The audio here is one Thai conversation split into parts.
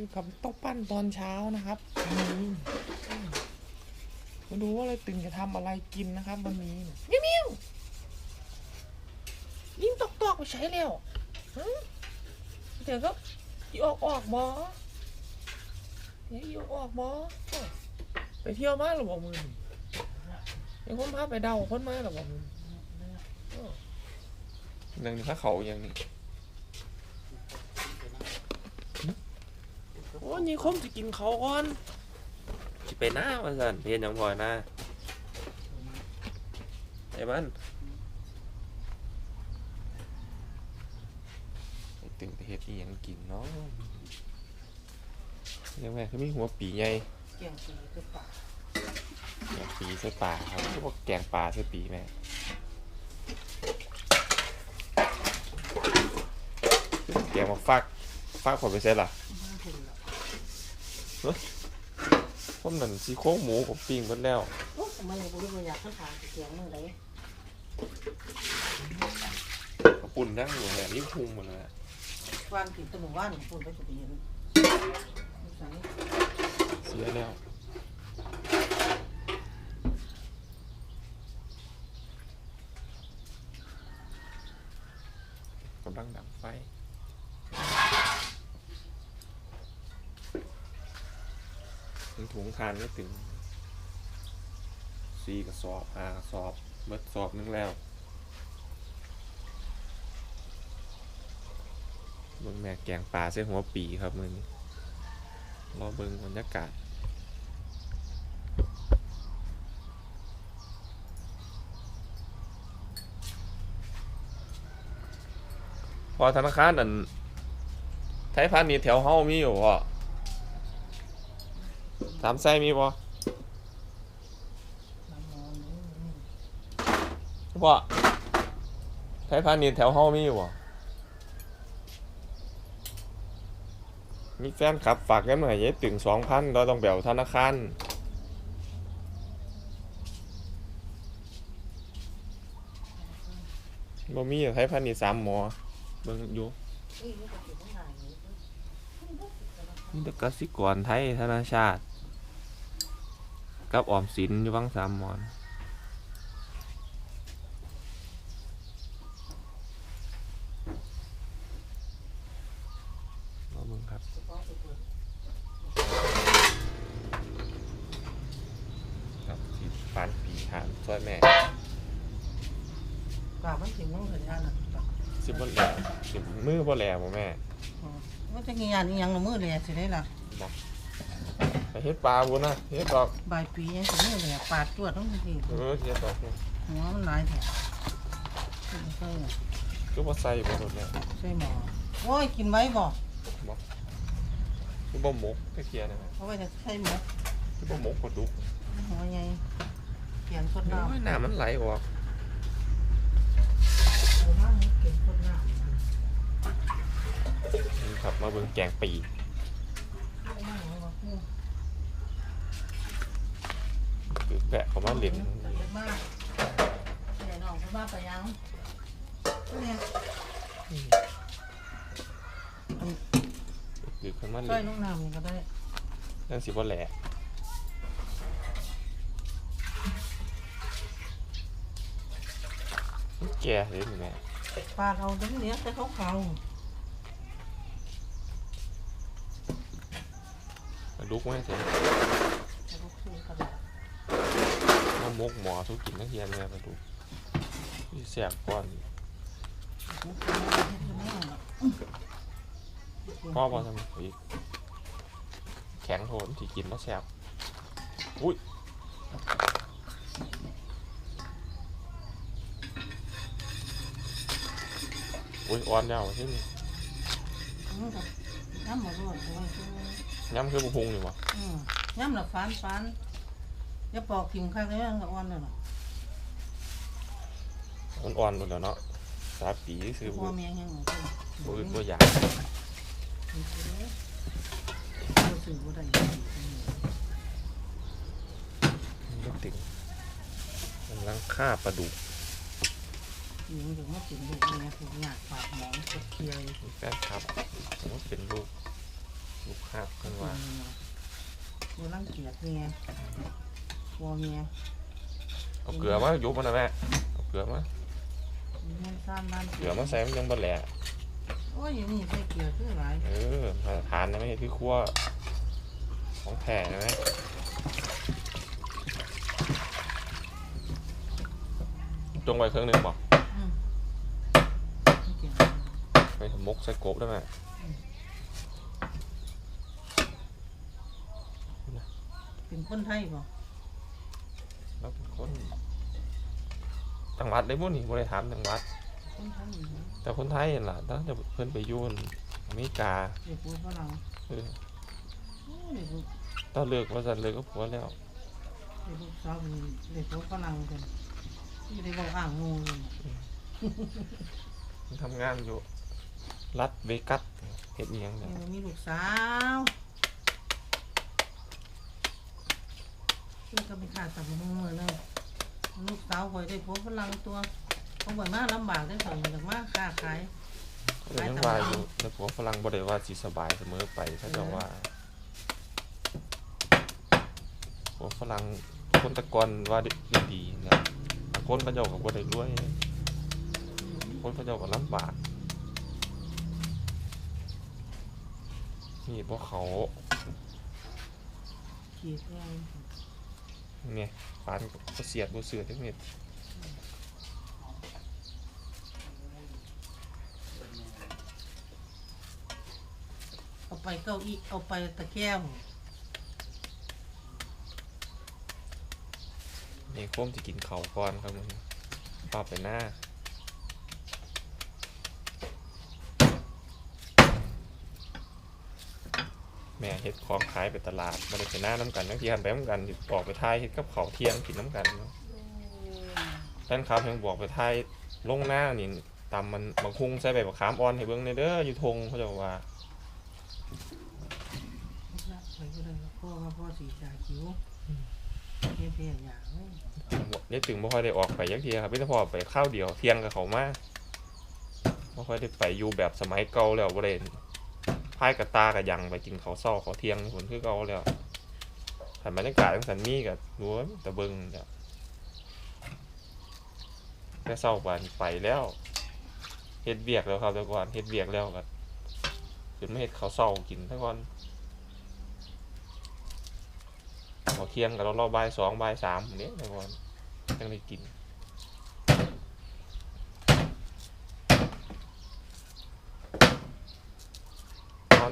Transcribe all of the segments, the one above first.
กินกับโต๊ะปั้นตอนเช้านะครับอืมมาดูว่าเลยตึงจะทำอะไรกินนะครับ วันนี้เมียวเมียวยิ้มตอกตอกไปใช้แล้วเดี๋ยวก็ออกออกบอเดี๋ยวอออกออกบอไปเที่ยวมาหรือบอกมึงเดี๋ยวคนพาไปเดาคนมาหรือบอกมึงเรื่งนี้ถ้าเขาอย่างนี้ โอ้ยคมจะกินเขาก่อนสิไปหน้าว่าซั่นเฮ็ดหยังพอหน้าไอ้มันไอ้ตึงไปเฮ็ดอีหยังกินเนาะยังไงคือมีหัวปีใหญ่เกี่ยงสีคือปากแกงปีใส่ปลาครับคือพวกแกงปลาใส่ปีแม่แกงมาฟักฟักผมไปใส่ล่ะมาถึงแล้ว ผมนั่นซี่โครงหมูผมปิ้งหมดแล้วโอ้ทำไมเราบุรุษอยากขึ้นทางเสียงมือไหนกระปุ่นนั่งอยู่แหละรีบพุงหมดเลยอะวานกินตะหมู่ว่านพูดไปสุดเห็นใส่เสียแล้วกำลังดับไฟ ถุงทานไม่ถึงสี่กระสอบห้ากระสอบเบิดสอบนึงแล้วเบิ่งแม่แกงปลาใส่หัวปีครับมือนี้รอเบิ่งบรรยากาศพอธนาคารนั่นไทยพาณิชย์แถวเฮามีอยู่พ่อ สามไส้มีบ่น้ำมันนี่บ่ไทยพาณิชย์แถวเฮามีอยู่บ่มีแฟนคลับฝากเงินมาให้ยายตึงสองพันเราต้องแบวธนาคารบ่มีอะไทยพาณิชย์สามหมอเบิ่งอยู่นี่มันก็ติดข้างในนี่มีแต่กสิกรไทยธนาชาติ กับออมสินอยู่บางสามหมอนเอาเบิ่งครับเฉพาะตัวครับที่ปานปีหานช่วยแม่กว่ามันถึงต้องเห็นอันนั้นสิบ่แหลสิมือบ่แหลบ่แม่มันจะงี้อันนี้ยังละมือเลยสิได้ล่ะ ไปเฮ็ดปลาบุญนะเฮ็ดดอกใบปียังสิมือเลยปาดตัวต้องทีเออเฮ็ดดอกเนี่ยหัวมันหลายแถวใส่คือบ่ใส่บ่โดดเนี่ยใส่หมอโอ้ยกินไว้บ่คือบ่หมกตะเคียนนะแม่เพราะว่าจะใส่หมกคือบ่หมกปลาดุกหัวใหญ่เปลี่ยนคนน้ำโอ้ยน้ำมันไหลออกเอาน้ำมันเปลี่ยนคนน้ำนี่ครับมาเบิ่งแกงปี เอาน้ำเอามาคู่ คือแปะเขามาเล่นมากเนี่ยน้องเขาบ้าไปยังเนี่ยคือเขามาช่วเล่ยนน้องน้ำนี่ก็ได้นั่นสิบ่แหลมันแก่เลยนี่แม่ปลาเราดึงเนี้ยแต่เขาเขาลุกแม่สิจะลุกขึ้นกระดาษ มาหมกหมอทุกกินตะเคียนแม่ปลาดุกนี่แซ่บก่อนลุกขึ้นมาเห็นแม่พ่อพอทำอีกแข็งโทนที่กินแล้วแซ่บอุ้ยอุ้ยอ่อนยาวใช่ไหมน้ำมันร้อนโอ้ยย้ำคือบุพุงอยู่บ่อืมน้ำละฟานฟาน อย่าปอกทิมข้างเลยมันก็อ่อนเลยหรอมันอ่อนหมดแล้วเนาะสาปีคือพ่บุอแม่ยังหนูบุอื่นบ่อยากเราสื่อว่าได้มันก็ติ่งกำลังฆ่าปลาดุกยิงถึงมาถึงลูกเนี่ยถูกหยาดปากหมองกดเคียวมีแฟนคลับผมว่าเป็นลูกลูกคาบรังเกียจเมีย กลัวเมียเอาเกลือมายุบมันนะแม่เอาเกลือมาเมียซ่านบ้านเกลือมาใส่มันยังบ่แหละโอ้ยอยู่นี่ใส่เกลือคือหลายเออมาทานนะไม่ใช่คือคั่วของแท้นะแม่จงไว้เครื่องหนึงบอกอืมเกลือไปทำมกใส่กบได้ไหมเป็นคนไทยบ่แล้วเป็นคน จังหวัดได้บ่นี่บ่ได้ถามจังหวัด คนไทยอยู่นะแต่คนไทยนั่นล่ะตั้งแต่เพิ่นไปอยุ่นอเมริกาเด็กผู้ฝรั่งเออโอ้เด็กผู้ตอนเลิกว่าซั่นเลิกก็ผัวแล้ว เด็กผู้สาวเป็นเด็กผู้ฝรั่งกันที่ได้บอกอ่างงูอยู่น่ะมันทำงานอยู่ รัฐเวกัสเฮ็ดอีหยังแม่เนี่ยบ่มีลูกสาวเพื่อก็ไปขาดตับมือมือเลย ลูกสาวคอยได้ผัวฝรั่งตัวเขาบ่อยมากลำบากได้ส่วนจากมากค้าขายเลยยังว่าอยู่แต่ผัวฝรั่งบ่ได้ว่าสิสบายเสมอไปเขาเจ้าว่าผัวฝรั่งคนแตะกอนว่าด้ดีนะบางคนเขาเจ้าก็บ่ได้รวย คนเขาเจ้าก็ลำบากนี่พวกเขา ขีดแรง เนี่ยฟานก็เสียดบ่เสือจังเม็ดเอาไปเก้าอี้เอาไปตะแคร่นี่โค้มสิกินเขาวก่อนครับมึงปรับไปหน้า แม่เฮ็ดของขายไปตลาดบ่ได้ไปหน้าน้ำกันนักที่หันไปน้ำกันสิออกไปทายเฮ็ดกับเขาวเที่ยงกินน้ำกันเนาะท่านครับยังบอกไปทายลงหน้านี่ตำมันบางคุงใส่ใบมะขามอ่อนให้เบิ่งในเด้ออยู่ทงเขาเจะว่าไปก็ได้พ่อว่าพ่อสีจาคิ้วเพี้ยเพี้ยอย่างเลยเนี่ยถึงบ่ค่อยได้ออกไปยักทีครับพี่พอไปข้าวเดียวเที่ยงกับเขามาบ่ค่อยได้ไปอยู่แบบสมัยเก่าแล้วบ่ได้ พายกับตากับยังไปกินเขาเศร้าเขาเทียงผลคือเกาแล้วถ้าบรรยากาศจังซั่นมีก็รู้วแต่เบิงเนี่ยแต่เศร้าบานไปแล้วเฮ็ดเบียกแล้วครับแต่ก่อนเฮ็ดเบียกแล้วก็ขึ้นมาเฮ็ดข้าเศร้ากินแต่ก่อนพอเทียงก็รอๆบ่ายสองบ่ายสามเนี่ยแต่ก่อนจังได้กิน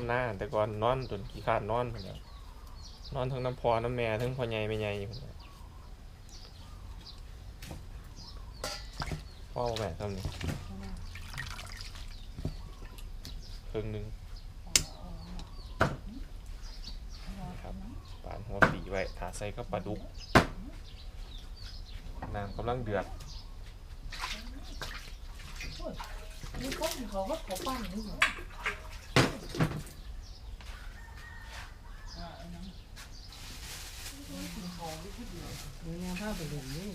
นอนหน้าแต่ก่อนนอนจนขี้ขาดนอนพุ่นแล้วนอนทั้งน้ำพอน้ำแม่ทั้งพ่อใหญ่แม่ใหญ่พุ่พ่อแม่ทำนี่ครึ่งหนึ่งครับปานหัวสีไว้ถาใส่ก็ปลาดุกน้ำกำลังเดือดนี่เขาเขาก็เขาปั้นนี่เหรอ เดี๋ยวยังพาไปเรียนนี่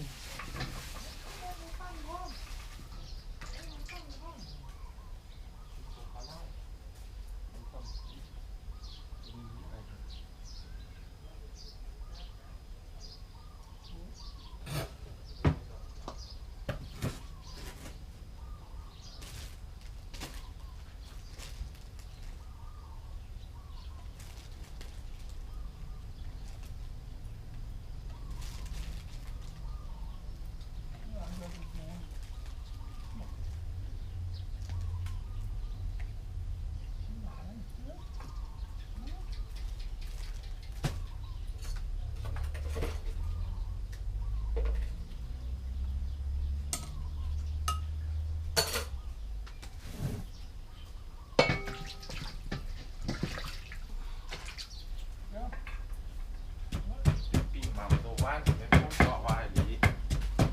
ปีหม่ำตัวว่านเป็นพวกเกาะว่าอย่างนี้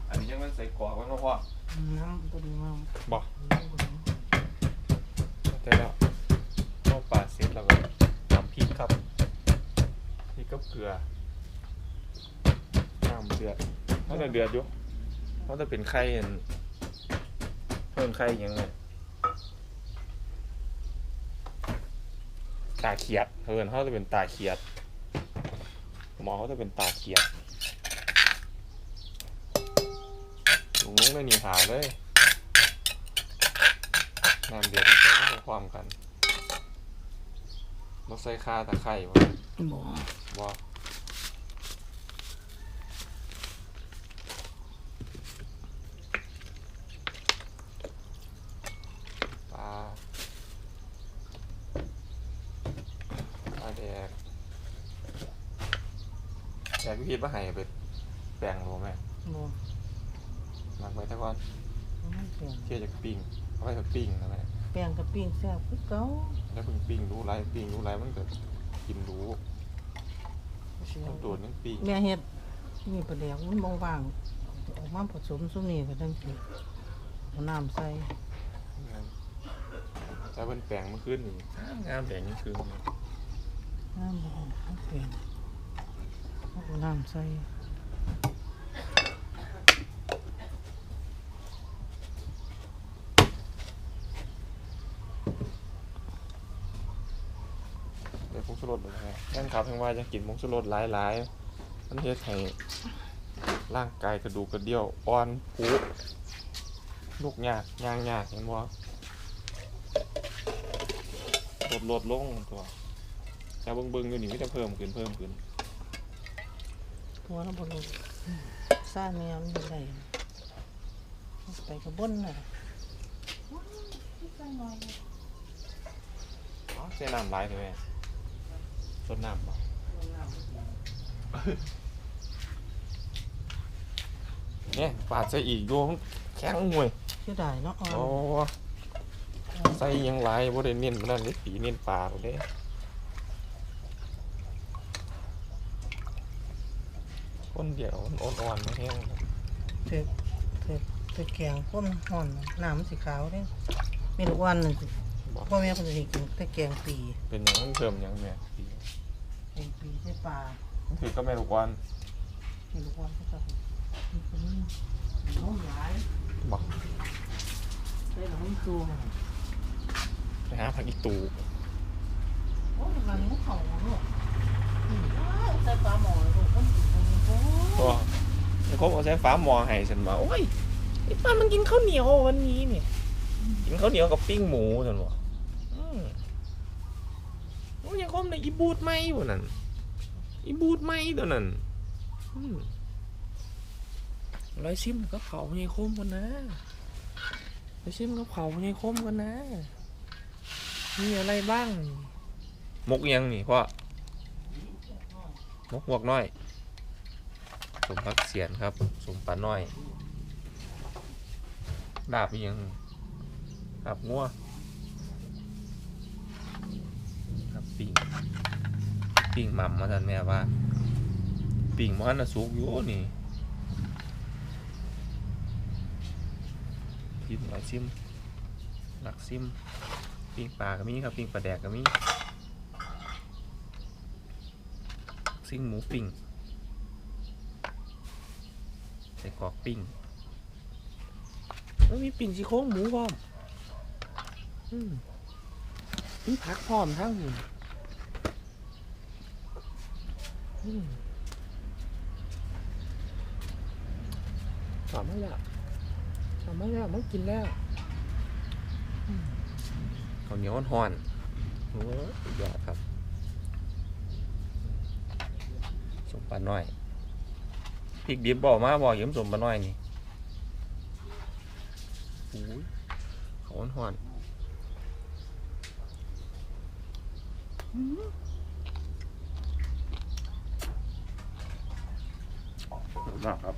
อันนี้ยังมันใส่กรอกไว้ก็ พอน้ำตัวดีมากบอกได้แล้วเข้าปลาเสร็จแล้วก็ทำพริกครับพริกกับเกลือน้ำเดือดเขาจะเดือดอยู่เขาจะเป็นไข่เห็นเพิ่มไข่ยังไงตาเขียดเพิ่นเขาจะเป็นตาเขียดมอเขาจะเป็นตาเกียบลุงลุง ได้หนีหาเลยน้ำเดือดที่ใช้ต้องความกันมาใส่คาตะไคร่วะบ่บ่ปลาปลาแดกแดกพี่พีทมาให้ไปแบ่งรู้ไหมบ่ มักไว้แต่ก่อนมันเปลี่ยนเที่ยวจากปิ้งเอาไว้กับปิ้งนะแม่แป้งกับปิ้งแซ่บคือเก่าแล้วเพิ่งปิ้งรู้ไรปิ้งรู้ไรมันก็กินรู้เสียต้องโดนนั่งปิ้งแม่เฮ็ดนี่ประเดี๋ยวมันบ่ว่างออกมาผสมซุมนี่ก็จังสิเอาน้ำใส่แต่เป็นแปลงเมื่อคืนนี่งามแปลงนี่คือน้ำบ่เอาเปลี่ยนเอาน้ำใส่ เดี๋ยวผงชู รสเลยนะนั่นครับเพียงว่าจะกินผงชูรสหลายๆมันเฮ็ดให้ร่างกายกระดูกกระเดี่ยวอ่อนผุลูกยากย่างยากเห็นบ่ลดลดลงตัวแต่เบิ่งเบิ่งๆอยู่นี่ก็จะเพิ่มขึ้นเพิ่มขึ้นตัวละบ่ลงซ่าแมวมันบ่ได้ไปกับบนน่ะอ๋อเส้นน้ำลายเถอะแม่ สดน้ำบ่เนี่ยปาดใส่อีกโยมนแข็งห่วย เสียดายเนาะอ่อนโอ้ใส่อิหยังไรบ่ได้เน้นมันนั่นนี่ปีเน้นปลาเด้คนเดียวมันอ่อนๆมาแห้งเถิดเถิดเถิดแกงข้นห่อนน้ำมันสีขาวเด้มีลูกวันนึงบอกพ่อแม่เพิ่นสิกินแต่แกงปีเป็นหยังมันเพิ่มหยังแม่ปีแกง ปีใส่ปลามันถือก็แม่ลูกวันมีลูกวันก็จะมีคนนี้น้องหลายบอกใส่หลังตัวไปหาผักอีตูโอ้ยมันงูเห่าลูกอืมอ้าวใส่ปลาหมอลูกคนกินคนนี้โอ้ก็ไอ้ครบเอาใช้ฟ้าหมอให้ฉันมาโอ้ยไอ้ป้ามันกินข้าวเหนียววันนี้เนี่ยกินข้าวเหนียวกับปิ้งหมูฉันบอกอืมโอ้ยยังคมในอีบูดไหมวะนั่น อีบูดไหมตัวนั้นร้อยซิมก็เผาในคมกันนะร้อยซิมก็เผาในคมกันนะ มีอะไรบ้าง มกยังนี่พ่อ มกหวกน้อย สมพักเสียนครับ สมปาน้อย ดาบยังดาบงัวครับปิ่ง ปิ่งหม่ำมาทันแม่ว่าปิ่งมันน่ะสุกอยู่นี่ซิมหลายซิมหลักซิมปิ้งปลาก็มีครับปิ้งปลาแดกก็มีซิ่งหมูปิ้งใส่กรอกปิ้งแล้วมีปิ้งซี่โครงหมูพร้อมอืมมีผักพร้อมทั้งนี้อืม สามารถแล้วสามารถแล้วมันกินแล้วข้าวเหนียวห่อนโอ้ยยอดครับสมปลาน้อยพริกดิบบอกมาบอกยี่ยมสมปลาน้อยนี่โอ้ยข้าวห่อนอ ๆนะครับ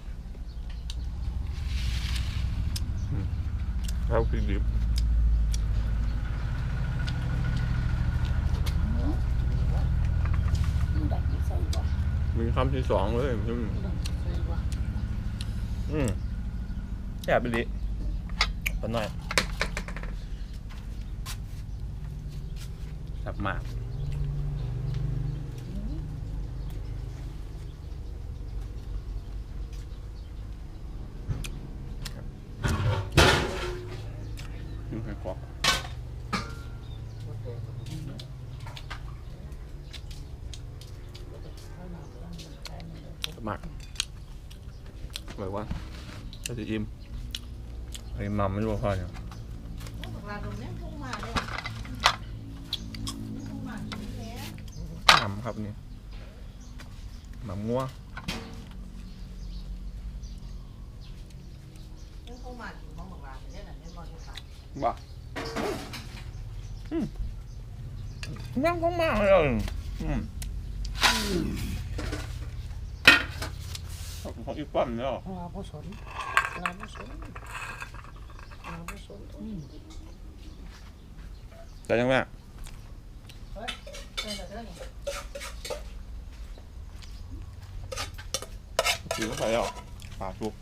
อืมแล้วพริกดิบมีคำที่สองเลยอืมอืมแซ่บไปดิปนหน่อยแซ่บมากดูให้กรอบ มากเลยว่าจะจะอิ่ม ไอ้มัมไม่รู้ว่าพอเนี่ยบักลาตรงเนี้ยพุ่งมาเลยพุ่งมาถึงแล้วมัมครับนี่มัมงัวนี่พุ่งมาถึงของบักลาเนี่ยน่ะเนี่ยบอลที่สามบ้ายังก็มากเลยอืมของอีกปั้นเนี่ยลาผสมลาผสมลาผสมอืม แต่ยังไงเฮ้ยเดี๋ยวเดี๋ยวนี่ถือเข้าไปแล้วปลาทุก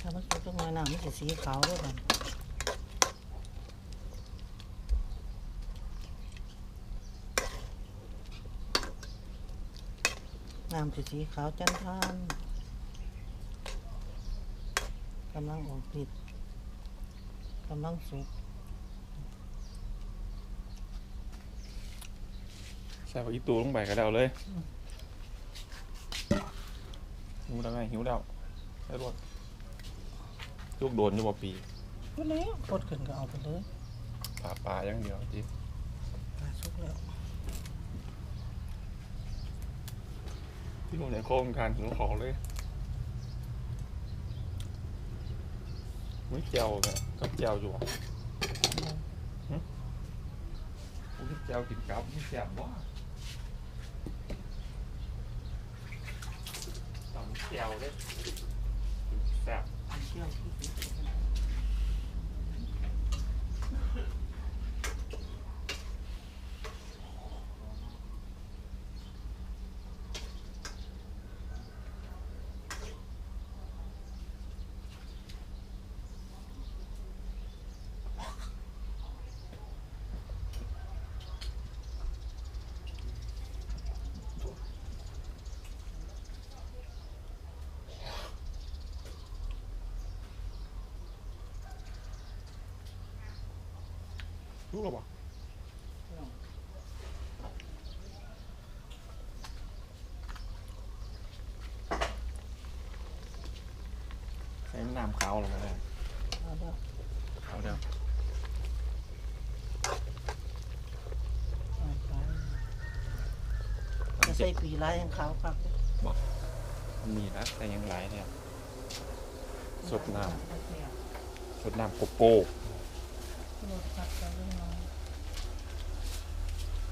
ถ้ามันสุกจังหน่อยน้ำมันจะสีขาวด้วยกัน น้ำจะสีขาวจันทานกำลังออกติดกำลังสุกใส่ผักอีตูลงไปก็แล้วเลยหิวแล้วไงหิวแล้วได้รวดลูกโดนอยู่บ่ปีก็แล้วกดขึ้นก็เอาไปเลยปลาปลาอย่างเดียวจีปลาสุกแล้ว ที่หนูในโครงการหิวของเลยไม่เจียวเนี่ยกับเจียวอยู่อะไม่เจียวกินกับไม่เจียวว่าตำเจียวเลยแซ่บเที่ยวที่ รู้หรอปะใส่น้ำขาวลงไปเลยเอาเด้อเอาเดี๋ยวเอาไปจะใส่ปีไรยังขาวครับมีนะแต่ยังไหลเนี่ยสดน้ำสดน้ำโกโก้ รสผัดไปเรื่อย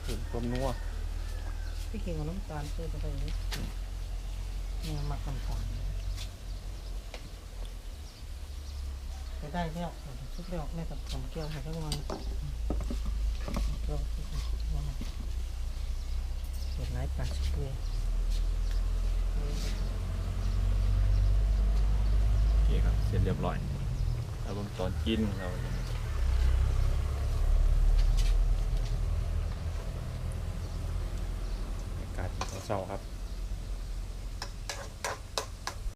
ถึงความนัวๆพี่เก่งกับน้ำตาลซื้อไปเลยเนี่ยมักน้ำตาลไปได้แล้วสุกแล้วแม่กับผมเกี่ยวให้ทั้งวันเกี่ยวเปิดไลฟ์ปลาสุกเลยโอเคครับ เสร็จเรียบร้อยแล้วผมตอนกินเรา อาการ์ครับ